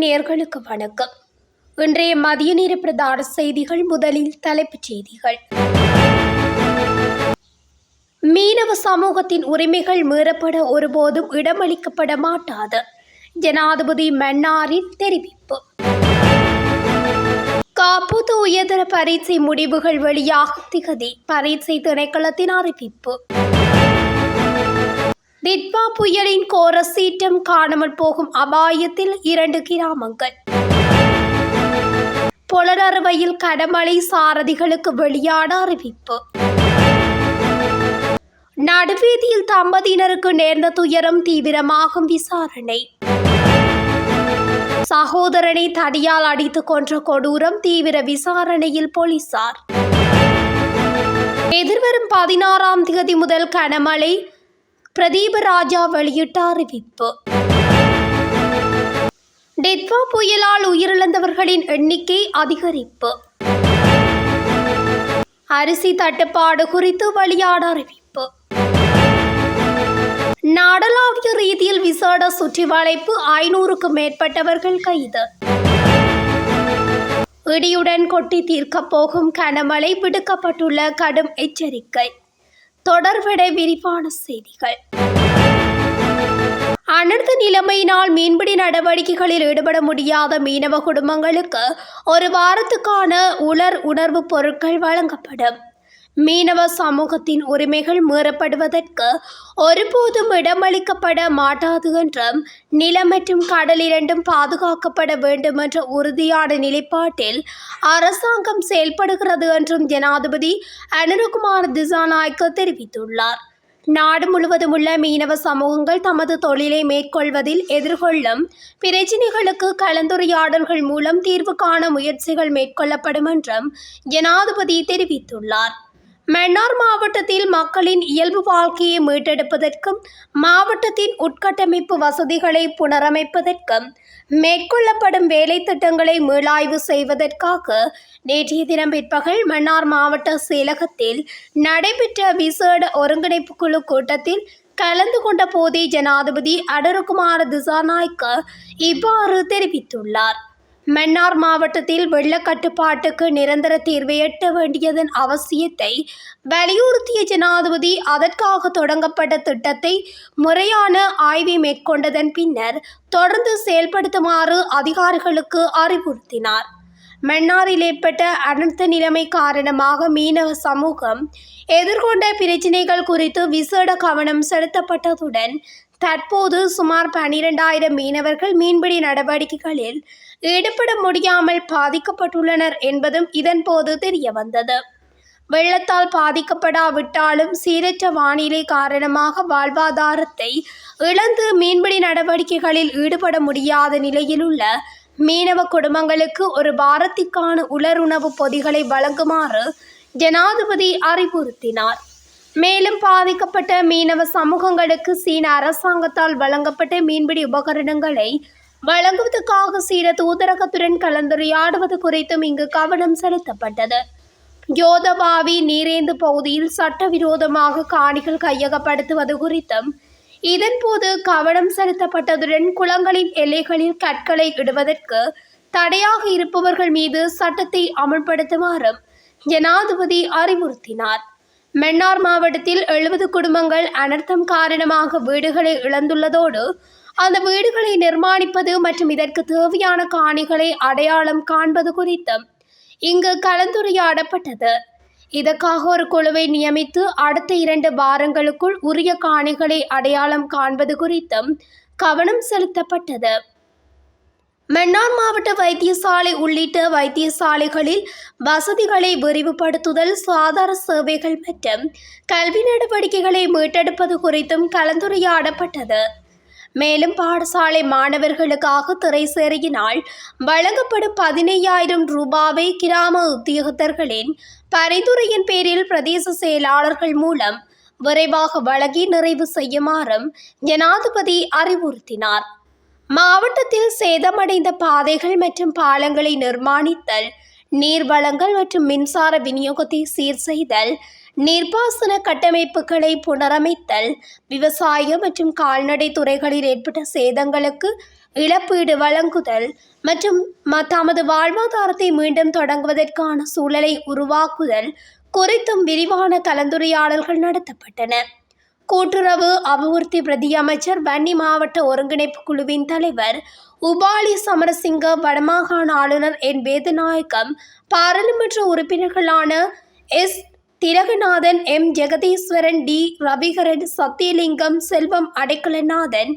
தமிழொலி நேர்களுக்கு வணக்கம். இன்றைய மதிய நேர பிரதான செய்திகள் முதலில் தலைப்புச் செய்திகள். மீனவ சமூகத்தின் உரிமைகள் மீறப்பட ஒருபோதும் இடமளிக்கப்பட மாட்டாது. ஜனாதிபதி மன்னாரின் தெரிவிப்பு. காப்பூத்து உயர்தர பரீட்சை முடிவுகள் வெளியாகும் திகதி பரீட்சை திணைக்களத்தின் அறிவிப்பு. திட்வா புயலின் கோர சீற்றம் காணாமல் போகும் அபாயத்தில் இரண்டு கிராமங்கள். பொலரறுவையில் கடமலை சாரதிகளுக்கு வெளியான அறிவிப்பு. நடுவீதியில் தம்பதியினருக்கு நேர்ந்த துயரம் தீவிரமாகும் விசாரணை. சகோதரனை தடியால் அடித்துக் கொன்ற கொடூரம் தீவிர விசாரணையில் போலீசார். எதிர்வரும் பதினாறாம் தேதி முதல் கனமழை பிரதீப ராஜா வெளியிட்ட அறிவிப்பு. டெட்வா புயலால் உயிரிழந்தவர்களின் எண்ணிக்கை அதிகரிப்பு. அரிசி தட்டுப்பாடு குறித்து வெளியான அறிவிப்பு. நாடளாவிய ரீதியில் விசேட சுற்றி வளைப்பு ஐநூறுக்கும் மேற்பட்டவர்கள் கைது. இடியுடன் கொட்டி தீர்க்கப் போகும் கனமழை விடுக்கப்பட்டுள்ள கடும் எச்சரிக்கை. தொடர்பட விரிவான செய்திகள். அனர்த்த நிலைமையினால் மீன்பிடி நடவடிக்கைகளில் ஈடுபட முடியாத மீனவ குடும்பங்களுக்கு ஒரு வாரத்துக்கான உலர் உணர்வுப் பொருட்கள் வழங்கப்படும். மீனவ சமூகத்தின் உரிமைகள் மீறப்படுவதற்கு ஒருபோதும் இடமளிக்கப்பட மாட்டாது என்றும் நிலம் மற்றும் கடல் இரண்டும் பாதுகாக்கப்பட வேண்டும் என்ற உறுதியான நிலைப்பாட்டில் அரசாங்கம் செயல்படுகிறது என்றும் ஜனாதிபதி அனுரகுமார் திசாநாயக்க தெரிவித்துள்ளார். நாடு முழுவதும் உள்ள மீனவ சமூகங்கள் தமது தொழிலை மேற்கொள்வதில் எதிர்கொள்ளும் பிரச்சினைகளுக்கு கலந்துரையாடல்கள் மூலம் தீர்வு காண முயற்சிகள் மேற்கொள்ளப்படும் என்றும் ஜனாதிபதி தெரிவித்துள்ளார். மன்னார் மாவட்டத்தில் மக்களின் இயல்பு வாழ்க்கையை மீட்டெடுப்பதற்கும் மாவட்டத்தின் உட்கட்டமைப்பு வசதிகளை புனரமைப்பதற்கும் மேற்கொள்ளப்படும் வேலை திட்டங்களை மீளாய்வு செய்வதற்காக நேற்றைய தினம் பிற்பகல் மன்னார் மாவட்ட செயலகத்தில் நடைபெற்ற விசேட ஒருங்கிணைப்பு குழு கூட்டத்தில் கலந்து கொண்ட போதே ஜனாதிபதி அடருகுமார திசாநாயக்க இவ்வாறு தெரிவித்துள்ளார். மன்னார் மாவட்டத்தில் வெள்ள கட்டுப்பாட்டுக்கு நிரந்தர தீர்வை எட்ட வேண்டியதன் அவசியத்தை வலியுறுத்திய ஜனாதிபதி அதற்காக தொடங்கப்பட்ட திட்டத்தை முறையான ஆய்வை மேற்கொண்டதன் பின்னர் தொடர்ந்து செயல்படுத்துமாறு அதிகாரிகளுக்கு அறிவுறுத்தினார். மன்னாரில் ஏற்பட்ட அனர்த்த நிலைமை காரணமாக மீனவ சமூகம் எதிர்கொண்ட பிரச்சினைகள் குறித்து விசேட கவனம் செலுத்தப்பட்டதுடன் தற்போது சுமார் பனிரெண்டாயிரம் மீனவர்கள் மீன்பிடி நடவடிக்கைகளில் ஈடுபட முடியாமல் பாதிக்கப்பட்டுள்ளனர் என்பதும் இதன்போது தெரிய வந்தது வெள்ளத்தால் பாதிக்கப்படாவிட்டாலும் சீரற்ற வானிலை காரணமாக வாழ்வாதாரத்தை இழந்து மீன்பிடி நடவடிக்கைகளில் ஈடுபட முடியாத நிலையில் உள்ள மீனவ குடும்பங்களுக்கு ஒரு வாரத்திற்கான உலருணவு பொதிகளை வழங்குமாறு ஜனாதிபதி அறிவுறுத்தினார். மேலும் பாதிக்கப்பட்ட மீனவ சமூகங்களுக்கு சீன அரசாங்கத்தால் வழங்கப்பட்ட மீன்பிடி உபகரணங்களை வழங்குவதற்காக சீன தூதரகத்துடன் கலந்துரையாடுவது குறித்தும் இங்கு கவனம் செலுத்தப்பட்டது. யோதவாவி நீரேந்து பகுதியில் சட்டவிரோதமாக காணிகள் கையகப்படுத்துவது குறித்தும் இதன்போது கவனம் செலுத்தப்பட்டதுடன் குளங்களின் எல்லைகளில் கற்களை இடுவதற்கு தடையாக இருப்பவர்கள் மீது சட்டத்தை அமல்படுத்துமாறும் ஜனாதிபதி அறிவுறுத்தினார். மன்னார் மாவட்டத்தில் எழுபது குடும்பங்கள் அனர்த்தம் காரணமாக வீடுகளை இழந்துள்ளதோடு அந்த வீடுகளை நிர்மாணிப்பது மற்றும் இதற்கு தேவையான காணிகளை அடையாளம் காண்பது குறித்தும் இங்கு கலந்துரையாடப்பட்டது. இதற்காக ஒரு குழுவை நியமித்து அடுத்த இரண்டு வாரங்களுக்குள் உரிய காணிகளை அடையாளம் காண்பது குறித்தும் கவனம் செலுத்தப்பட்டது. மன்னார் மாவட்ட வைத்தியசாலை உள்ளிட்ட வைத்தியசாலைகளில் வசதிகளை விரிவுபடுத்துதல் சுகாதார சேவைகள் மற்றும் கல்வி நடவடிக்கைகளை மீட்டெடுப்பது குறித்தும் கலந்துரையாடப்பட்டது. மேலும் பாடசாலை மாணவர்களுக்காக திரைசேரியினால் வழங்கப்படும் பதினையாயிரம் ரூபாவை கிராம உத்தியோகத்தர்களின் பரிந்துரையின் பேரில் பிரதேச செயலாளர்கள் மூலம் விரைவாக வழங்கி நிறைவு செய்யுமாறும் ஜனாதிபதி அறிவுறுத்தினார். மாவட்டத்தில் சேதமடைந்த பாதைகள் மற்றும் பாலங்களை நிர்மாணித்தல் நீர் வளங்கள் மற்றும் மின்சார விநியோகத்தை சீர் செய்தல் நீர்ப்பாசன கட்டமைப்புகளை புனரமைத்தல் விவசாய மற்றும் கால்நடை துறைகளில் ஏற்பட்ட சேதங்களுக்கு இழப்பீடு வழங்குதல் மற்றும் ம- தமது வாழ்வாதாரத்தை மீண்டும் தொடங்குவதற்கான சூழலை உருவாக்குதல் குறித்தும் விரிவான கலந்துரையாடல்கள் நடத்தப்பட்டன. கூட்டுறவு அபிவிருத்தி பிரதி அமைச்சர் வன்னி மாவட்ட ஒருங்கிணைப்பு குழுவின் தலைவர் உபாலி சமரசிங்க வடமாகாண ஆளுநர் என் வேதநாயகம் பாராளுமன்ற உறுப்பினர்களான S. Thilakanathan M. Jegatheeswaran T. Ravikaran Sathiyalingam Selvam Adaikalanathan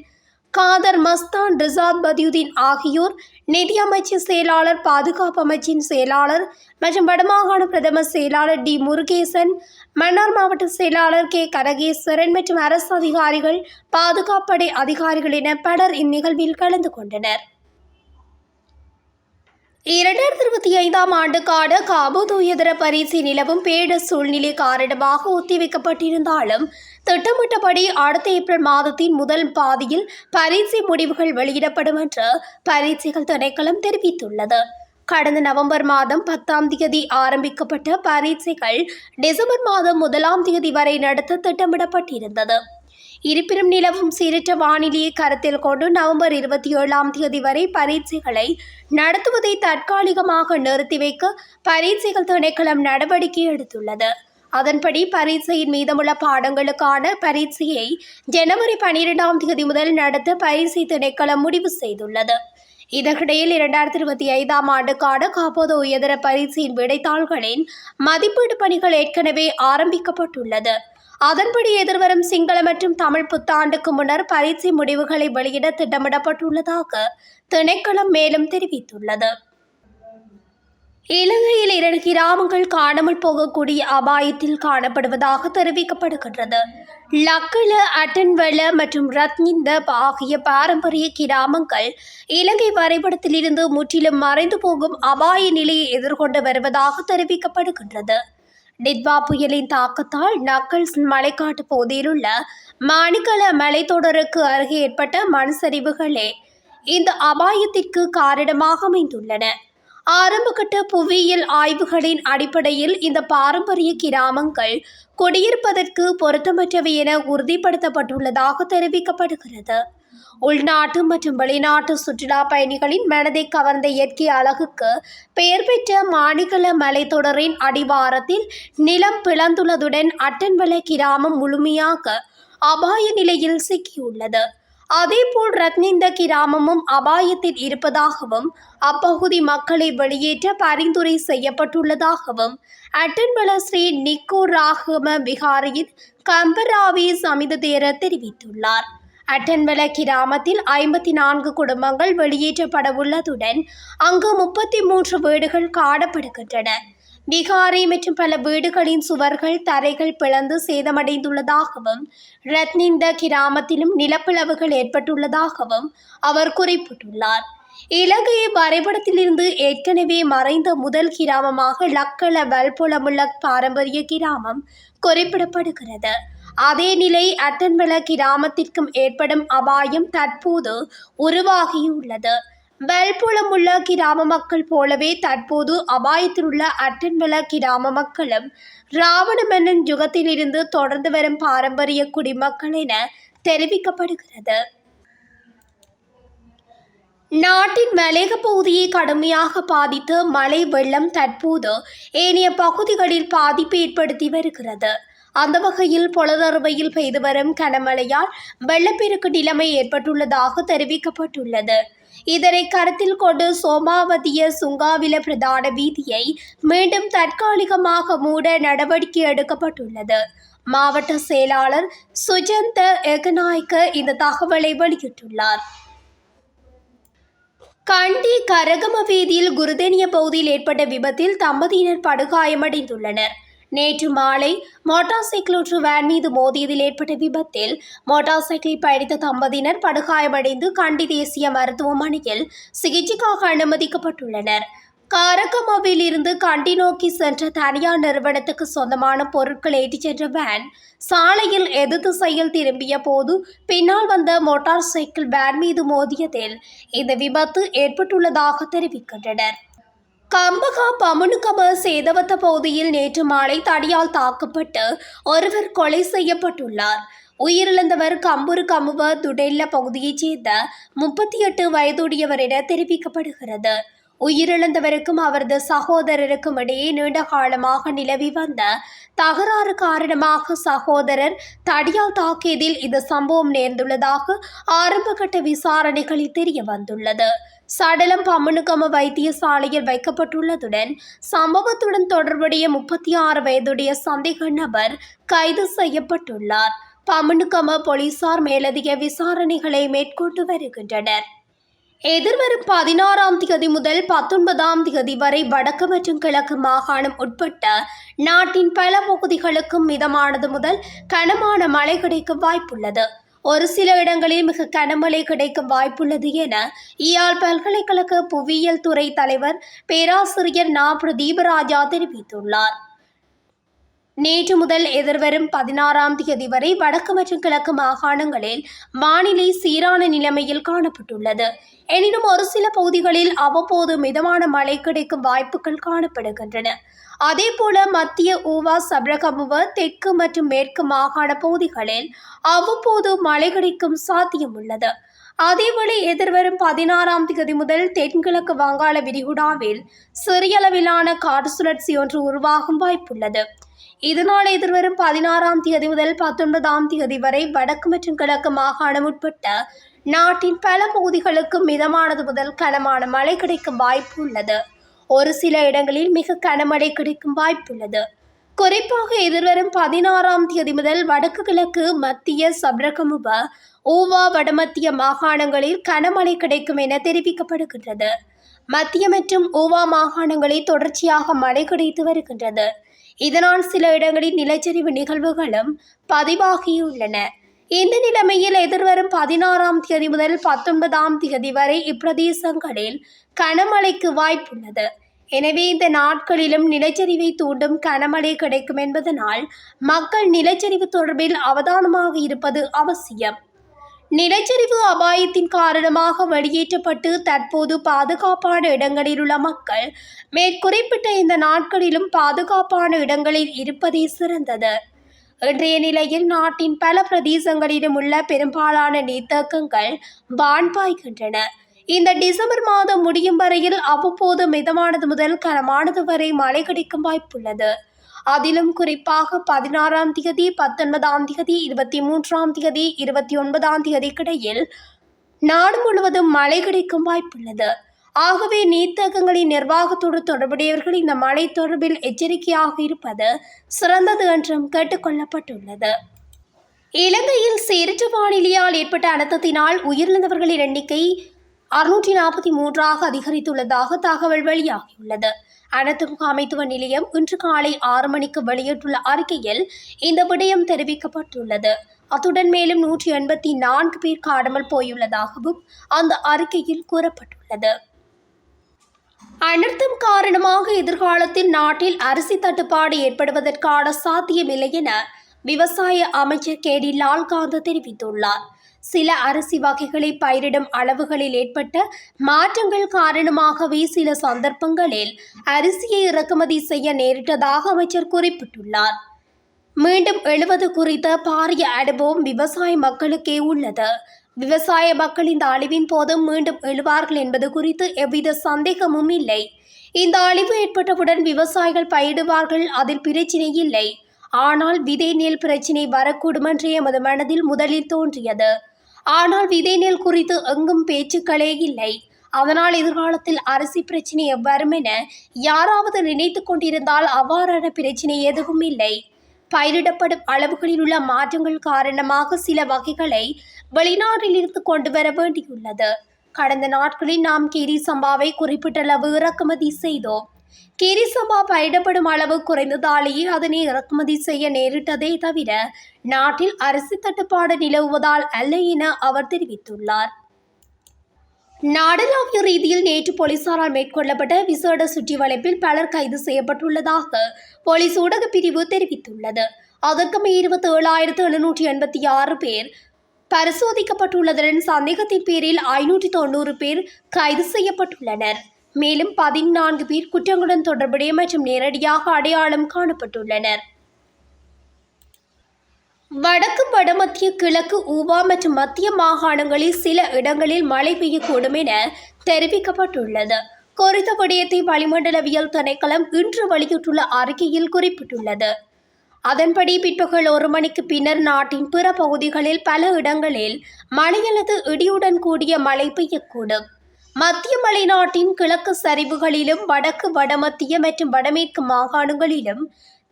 Kader Masthan Rishad Bathiudeen ஆகியோர் நிதியமைச்சர் செயலாளர் பாதுகாப்பு அமைச்சின் செயலாளர் மற்றும் வடமாகாண பிரதம செயலாளர் டி முருகேசன் மன்னார் மாவட்ட செயலாளர் கே கனகேஸ்வரன் மற்றும் அரசு அதிகாரிகள் பாதுகாப்படை அதிகாரிகள் என பலர் இந்நிகழ்வில் கலந்து கொண்டனர். இரண்டாயிரத்தி இருபத்தி ஐந்தாம் ஆண்டுக்கான காபோ தூயதர பரிசு நிலவும் பேட சூழ்நிலை காரணமாக ஒத்திவைக்கப்பட்டிருந்தாலும் திட்டமிட்டபடி அடுத்த ஏப்ரல் மாதத்தின் முதல் பாதியில் பரீட்சை முடிவுகள் வெளியிடப்படும் என்று பரீட்சைகள் திணைக்களம் தெரிவித்துள்ளது. கடந்த நவம்பர் மாதம் பத்தாம் தேதி ஆரம்பிக்கப்பட்ட பரீட்சைகள் டிசம்பர் மாதம் முதலாம் தேதி வரை நடத்த திட்டமிடப்பட்டிருந்தது. இருப்பினும் நிலவும் சீரற்ற வானிலையை கருத்தில் கொண்டு நவம்பர் இருபத்தி ஏழாம் தேதி வரை பரீட்சைகளை நடத்துவதை தற்காலிகமாக நிறுத்தி வைக்க பரீட்சைகள் திணைக்களம் நடவடிக்கை எடுத்துள்ளது. அதன்படி பரீட்சையின் மீதமுள்ள பாடங்களுக்கான பரீட்சையை ஜனவரி பனிரெண்டாம் தேதி முதல் நடத்த பரீட்சை திணைக்களம் முடிவு செய்துள்ளது. இதற்கிடையில் இரண்டாயிரத்தி இருபத்தி ஐந்தாம் ஆண்டுக்கான காப்போது உயர்தர பரீட்சையின் விடைத்தாள்களின் மதிப்பீடு பணிகள் ஏற்கனவே ஆரம்பிக்கப்பட்டுள்ளது. அதன்படி எதிர்வரும் சிங்கள மற்றும் தமிழ் புத்தாண்டுக்கு முன்னர் பரீட்சை முடிவுகளை வெளியிட திட்டமிடப்பட்டுள்ளதாக திணைக்களம் மேலும் தெரிவித்துள்ளது. இலங்கையில் இரண்டு கிராமங்கள் காணாமல் போகக்கூடிய அபாயத்தில் காணப்படுவதாக தெரிவிக்கப்படுகின்றது. லக்கல அட்டன்வெல மற்றும் ரத்னிந்த ஆகிய பாரம்பரிய கிராமங்கள் இலங்கை வரைபடத்திலிருந்து முற்றிலும் மறைந்து போகும் அபாய நிலையை எதிர்கொண்டு வருவதாக தெரிவிக்கப்படுகின்றது. டிட்வா புயலின் தாக்கத்தால் நக்கல்ஸ் மலைக்காட்டு பகுதியிலுள்ள மாணிக்கல மலைத்தொடருக்கு அருகே ஏற்பட்ட மண் சரிவுகளே இந்த அபாயத்திற்கு காரணமாக அமைந்துள்ளன. ஆரம்பகட்ட புவியியல் ஆய்வுகளின் அடிப்படையில் இந்த பாரம்பரிய கிராமங்கள் குடியிருப்பதற்கு பொருத்தமற்றவை என உறுதிப்படுத்தப்பட்டுள்ளதாக தெரிவிக்கப்படுகிறது. உள்நாட்டு மற்றும் வெளிநாட்டு சுற்றுலா பயணிகளின் மனதை கவர்ந்த இயற்கை அழகுக்கு பெயர் பெற்ற மாணிக்கல மலைத்தொடரின் அடிவாரத்தில் நிலம் பிளந்துள்ளதுடன் அட்டன்வல கிராமம் முழுமையாக அபாய நிலையில் சிக்கியுள்ளது. அதேபோல் ரத்னிந்த கிராமமும் அபாயத்தில் இருப்பதாகவும் அப்பகுதி மக்களை வெளியேற்ற பரிந்துரை செய்யப்பட்டுள்ளதாகவும் அட்டன்வல ஸ்ரீ நிக்கோ ராகம விகாரியின் கம்பராவி சமித தேரர் தெரிவித்துள்ளார். அட்டன்வெல கிராமத்தில் ஐம்பத்தி நான்கு குடும்பங்கள் வெளியேற்றப்படவுள்ளதுடன் அங்கு முப்பத்தி மூன்று வீடுகள் காணப்படுகின்றன. பிகாரி மற்றும் பல வீடுகளின் சுவர்கள் தரைகள் பிளந்து சேதமடைந்துள்ளதாகவும் ரத்னிந்த கிராமத்திலும் நிலப்பிளவுகள் ஏற்பட்டுள்ளதாகவும் அவர் குறிப்பிட்டுள்ளார். இலங்கையை வரைபடத்திலிருந்து ஏற்கனவே மறைந்த முதல் கிராமமாக லக்கல வல்புலமுள்ள பாரம்பரிய கிராமம் குறிப்பிடப்படுகிறது. அதே நிலை அட்டன்வள கிராமத்திற்கும் ஏற்படும் அபாயம் தற்போது உருவாகியுள்ளது. வெல்புலமுள்ள கிராம மக்கள் போலவே தற்போது அபாயத்திலுள்ள அட்டன்வல கிராம மக்களும் ராவண மன்னன் யுகத்திலிருந்து தொடர்ந்து வரும் பாரம்பரிய குடிமக்கள் என தெரிவிக்கப்படுகிறது. நாட்டின் மலையக பகுதியை கடுமையாக பாதித்த மழை வெள்ளம் தற்போது ஏனைய பகுதிகளில் பாதிப்பு ஏற்படுத்தி வருகிறது. அந்த வகையில் பொலதறுவையில் பெய்து வரும் கனமழையால் வெள்ளப்பெருக்கு நிலைமை ஏற்பட்டுள்ளதாக தெரிவிக்கப்பட்டுள்ளது. இதனை கருத்தில் கொண்டு சோமாவதிய சுங்காவில பிரதான வீதியை மீண்டும் தற்காலிகமாக மூட நடவடிக்கை எடுக்கப்பட்டுள்ளது. மாவட்ட செயலாளர் சுஜந்த எகநாய்க்கு இந்த தகவலை வெளியிட்டுள்ளார். கண்டி கரகம வீதியில் குருதேனிய பகுதியில் ஏற்பட்ட விபத்தில் தம்பதியினர் படுகாயமடைந்துள்ளனர். நேற்று மாலை மோட்டார் சைக்கிள் ஒன்று வேன் மீது மோதியதில் ஏற்பட்ட விபத்தில் மோட்டார் சைக்கிளில் பயணித்த தம்பதியினர் படுகாயமடைந்து கண்டி தேசிய மருத்துவமனையில் சிகிச்சைக்காக அனுமதிக்கப்பட்டுள்ளனர். காரக்கமாவில் இருந்து கண்டி நோக்கி சென்ற தனியார் நிறுவனத்துக்கு சொந்தமான பொருட்கள் ஏற்றிச் சென்ற வேன் சாலையில் எதிர்த்து செயல் திரும்பிய போது பின்னால் வந்த மோட்டார் சைக்கிள் வேன் மீது மோதியதில் இந்த விபத்து ஏற்பட்டுள்ளதாக தெரிவிக்கின்றனர். கம்பகா பமுனுகம சேதவத்த பகுதியில் நேற்று மாலை தடியால் தாக்கப்பட்டு ஒருவர் கொலை செய்யப்பட்டுள்ளார். உயிரிழந்தவர் கம்புரு கமுவ துடெல்ல பகுதியைச் சேர்ந்த முப்பத்தி எட்டு வயதுடையவர் என தெரிவிக்கப்படுகிறது. உயிரிழந்தவருக்கும் அவரது சகோதரருக்கும் இடையே நீண்ட காலமாக நிலவி வந்த தகராறு காரணமாக சகோதரர் தடியால் தாக்கியதில் இந்த சம்பவம் நேர்ந்துள்ளதாக ஆரம்பகட்ட விசாரணைகளில் தெரிய வந்துள்ளது சடலம் பம்மனுகம வைத்தியசாலையில் வைக்கப்பட்டுள்ளதுடன் சம்பவத்துடன் தொடர்புடைய முப்பத்தி ஆறு வயதுடைய சந்தேக நபர் கைது செய்யப்பட்டுள்ளார். பம்மனுகம போலீசார் மேலதிக விசாரணைகளை மேற்கொண்டு வருகின்றனர். எதிர்வரும் பதினாறாம் தேதி முதல் பத்தொன்பதாம் தேதி வரை வடக்கு மற்றும் கிழக்கு மாகாணம் உட்பட்ட நாட்டின் பல பகுதிகளுக்கும் மிதமானது முதல் கனமான மழை கிடைக்க வாய்ப்புள்ளது. ஒரு சில இடங்களில் மிக கனமழை கிடைக்கும் வாய்ப்புள்ளது என இயாழ் பல்கலைக்கழக புவியியல் துறை தலைவர் பேராசிரியர் நா. பிரதீபராஜா தெரிவித்துள்ளார். நேற்று முதல் எதிர்வரும் பதினாறாம் தேதி வரை வடக்கு மற்றும் கிழக்கு மாகாணங்களில் வானிலை சீரான நிலைமையில் காணப்பட்டுள்ளது. எனினும் ஒரு சில பகுதிகளில் அவ்வப்போது மிதமான மழை கிடைக்கும் வாய்ப்புகள் காணப்படுகின்றன. அதேபோல மத்திய ஊவா சப்ரகமுவ தெற்கு மற்றும் மேற்கு மாகாண பகுதிகளில் அவ்வப்போது மழை கிடைக்கும் சாத்தியம் உள்ளது. அதேவேளை எதிர்வரும் பதினாறாம் தேதி முதல் தென்கிழக்கு வங்காள விரிகுடாவில் சிறிய அளவிலான காற்று சுழற்சி ஒன்று உருவாகும் வாய்ப்புள்ளது. இதனால் எதிர்வரும் பதினாறாம் தேதி முதல் பத்தொன்பதாம் தேதி வரை வடக்கு மற்றும் கிழக்கு மாகாணம் உட்பட்ட நாட்டின் பல பகுதிகளுக்கு மிதமானது முதல் கனமான மழை கிடைக்கும் வாய்ப்பு உள்ளது. ஒரு சில இடங்களில் மிக கனமழை கிடைக்கும் வாய்ப்புள்ளது குறிப்பாக எதிர்வரும் பதினாறாம் தேதி முதல் வடக்கு கிழக்கு மத்திய சப்ரகமுப ஊவா வடமத்திய மாகாணங்களில் கனமழை கிடைக்கும் என தெரிவிக்கப்படுகின்றது. மத்திய மற்றும் ஊவா மாகாணங்களில் தொடர்ச்சியாக மழை கிடைத்து வருகின்றது. இதனால் சில இடங்களில் நிலச்சரிவு நிகழ்வுகளும் பதிவாகியுள்ளன. இந்த நிலைமையில் எதிர்வரும் பதினாறாம் தேதி முதல் பத்தொன்பதாம் தேதி வரை இப்பிரதேசங்களில் கனமழைக்கு வாய்ப்புள்ளது. எனவே இந்த நாட்களிலும் நிலச்சரிவை தூண்டும் கனமழை கிடைக்கும் என்பதனால் மக்கள் நிலச்சரிவு தொடர்பில் அவதானமாக இருப்பது அவசியம். நிலச்சரிவு அபாயத்தின் காரணமாக வெளியேற்றப்பட்டு தற்போது பாதுகாப்பான இடங்களில் உள்ள மக்கள் மேற்குறிப்பிட்ட இந்த நாட்களிலும் பாதுகாப்பான இடங்களில் இருப்பதே சிறந்தது. இன்றைய நிலையில் நாட்டின் பல பிரதேசங்களிலும் உள்ள பெரும்பாலான நீர்த்தேக்கங்கள் பான்பாய்கின்றன இந்த டிசம்பர் மாதம் முடியும் வரையில் அவ்வப்போது மிதமானது முதல் கனமானது வரை மழை கிடைக்கும் வாய்ப்புள்ளது. அதிலும் குறிப்பாக பதினாறாம் தேதி பத்தொன்பதாம் தேதி இருபத்தி மூன்றாம் தேதி இருபத்தி ஒன்பதாம் தேதிக்கிடையில் நாடு முழுவதும் மழை கிடைக்கும் வாய்ப்புள்ளது. ஆகவே நீர்த்தகங்களின் நிர்வாகத்தோடு தொடர்புடையவர்கள் இந்த மழை தொடர்பில் எச்சரிக்கையாக இருப்பது சிறந்தது என்றும் கேட்டுக்கொள்ளப்பட்டுள்ளது இலங்கையில் சீரற்ற வானிலையால் ஏற்பட்ட அழுத்தத்தினால் உயிரிழந்தவர்களின் எண்ணிக்கை அறுநூற்றி நாற்பத்தி மூன்றாக அதிகரித்துள்ளதாக தகவல் வெளியாகியுள்ளது. அனைத்து முகாமைத்துவ நிலையம் இன்று காலை ஆறு மணிக்கு வெளியிட்டுள்ள அறிக்கையில் இந்த விடயம் தெரிவிக்கப்பட்டுள்ளது. அத்துடன் மேலும் நூற்றி எண்பத்தி நான்கு பேர் காணாமல் போயுள்ளதாகவும் அந்த அறிக்கையில் கூறப்பட்டுள்ளது. அனர்த்தம் காரணமாக எதிர்காலத்தில் நாட்டில் அரிசி தட்டுப்பாடு ஏற்படுவதற்கான சாத்தியமில்லை என விவசாய அமைச்சர் கே டி லால்காந்த் தெரிவித்துள்ளார். சில அரிசி வகைகளை பயிரிடும் அளவுகளில் ஏற்பட்ட மாற்றங்கள் காரணமாகவே சில சந்தர்ப்பங்களில் அரிசியை இறக்குமதி செய்ய நேரிட்டதாக அமைச்சர் குறிப்பிட்டுள்ளார். மீண்டும் எழுவது குறித்த பாரிய அனுபவம் விவசாய மக்களுக்கே உள்ளது. விவசாய மக்கள் இந்த அழிவின் போது மீண்டும் எழுவார்கள் என்பது குறித்து எவ்வித சந்தேகமும் இல்லை. இந்த அழிவு ஏற்பட்டவுடன் விவசாயிகள் பயிடுவார்கள் அதில் பிரச்சினை இல்லை. ஆனால் விதை நெல் பிரச்சினை வரக்கூடும் என்று எமது மனதில் முதலில் தோன்றியது. ஆனால் விதை நெல் குறித்து எங்கும் பேச்சுக்களே இல்லை. அதனால் எதிர்காலத்தில் அரிசி பிரச்சனை எவ்வாறும் என யாராவது நினைத்து கொண்டிருந்தால் அவ்வாறான பிரச்சினை எதுவும் இல்லை. பயிரிடப்படும் அளவுகளில் உள்ள மாற்றங்கள் காரணமாக சில வகைகளை வெளிநாட்டிலிருந்து கொண்டு வர வேண்டியுள்ளது. கடந்த நாட்களில் நாம் கீரி சம்பாவை குறிப்பிட்டளவு இறக்குமதி செய்தோம். கீரி சம்பா பயிரிடப்படும் அளவு குறைந்ததாலேயே அதனை இறக்குமதி செய்ய நேரிட்டதே தவிர நாட்டில் அரிசி தட்டுப்பாடு நிலவுவதால் அல்ல என அவர் தெரிவித்துள்ளார். நாடளாவிய ரீதியில் நேற்று போலீசாரால் மேற்கொள்ளப்பட்ட விசேட சுற்றி வளைப்பில் பலர் கைது செய்யப்பட்டுள்ளதாக போலீஸ் ஊடக பிரிவு தெரிவித்துள்ளது. அதற்கு இருபத்தி ஏழாயிரத்து எழுநூற்றி எண்பத்தி ஆறு பேர் பரிசோதிக்கப்பட்டுள்ளதுடன் சந்தேகத்தின் பேரில் ஐநூற்றி தொண்ணூறு பேர் கைது செய்யப்பட்டுள்ளனர். மேலும் பதினான்கு பேர் குற்றங்களுடன் தொடர்புடைய மற்றும் நேரடியாக அடையாளம் காணப்பட்டுள்ளனர். வடக்கு வடமத்திய கிழக்கு ஊவா மற்றும் மத்திய மாகாணங்களில் சில இடங்களில் மழை பெய்யக்கூடும் என தெரிவிக்கப்பட்டுள்ளது. குறித்த விடயத்தை வளிமண்டலவியல் திணைக்களம் இன்று வெளியிட்டுள்ள அறிக்கையில் குறிப்பிட்டுள்ளது. அதன்படி பிற்பகல் ஒரு மணிக்கு பின்னர் நாட்டின் பிற பகுதிகளில் பல இடங்களில் மழை அல்லது இடியுடன் கூடிய மழை பெய்யக்கூடும். மத்திய மலைநாட்டின் கிழக்கு சரிவுகளிலும் வடக்கு வடமத்திய மற்றும் வடமேற்கு மாகாணங்களிலும்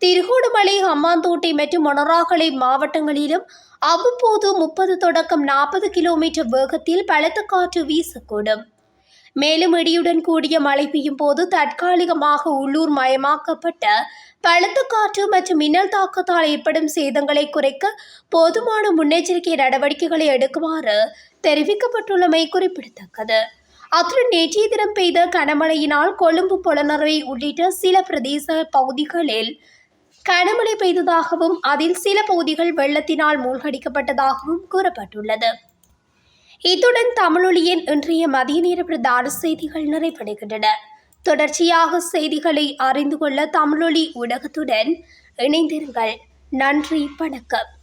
திருகோணமலை ஹம்மாந்தோட்டை மற்றும் மொனராகலை மாவட்டங்களிலும் அவ்வப்போது முப்பது தொடக்கம் நாற்பது கிலோமீட்டர் வேகத்தில் பலத்த காற்று வீசக்கூடும். மேலும் இடியுடன் கூடிய மழை பெய்யும் போது தற்காலிகமாக உள்ளூர் மயமாக்கப்பட்ட பலத்த காற்று மற்றும் மின்னல் தாக்கத்தால் ஏற்படும் சேதங்களை குறைக்க போதுமான முன்னெச்சரிக்கை நடவடிக்கைகளை எடுக்குமாறு தெரிவிக்கப்பட்டுள்ளமை குறிப்பிடத்தக்கது. அத்துடன் நேற்றைய தினம் பெய்த கனமழையினால் கொழும்பு புலனறுவை உள்ளிட்ட சில பிரதேச பகுதிகளில் கனமழை பெய்ததாகவும் அதில் சில பகுதிகள் வெள்ளத்தினால் மூழ்கடிக்கப்பட்டதாகவும் கூறப்பட்டுள்ளது. இத்துடன் தமிழொலியின் இன்றைய மதிய நேர பிரதான செய்திகள் நிறைவடைகின்றன. தொடர்ச்சியாக செய்திகளை அறிந்து கொள்ள தமிழொலி ஊடகத்துடன் இணைந்திருங்கள். நன்றி வணக்கம்.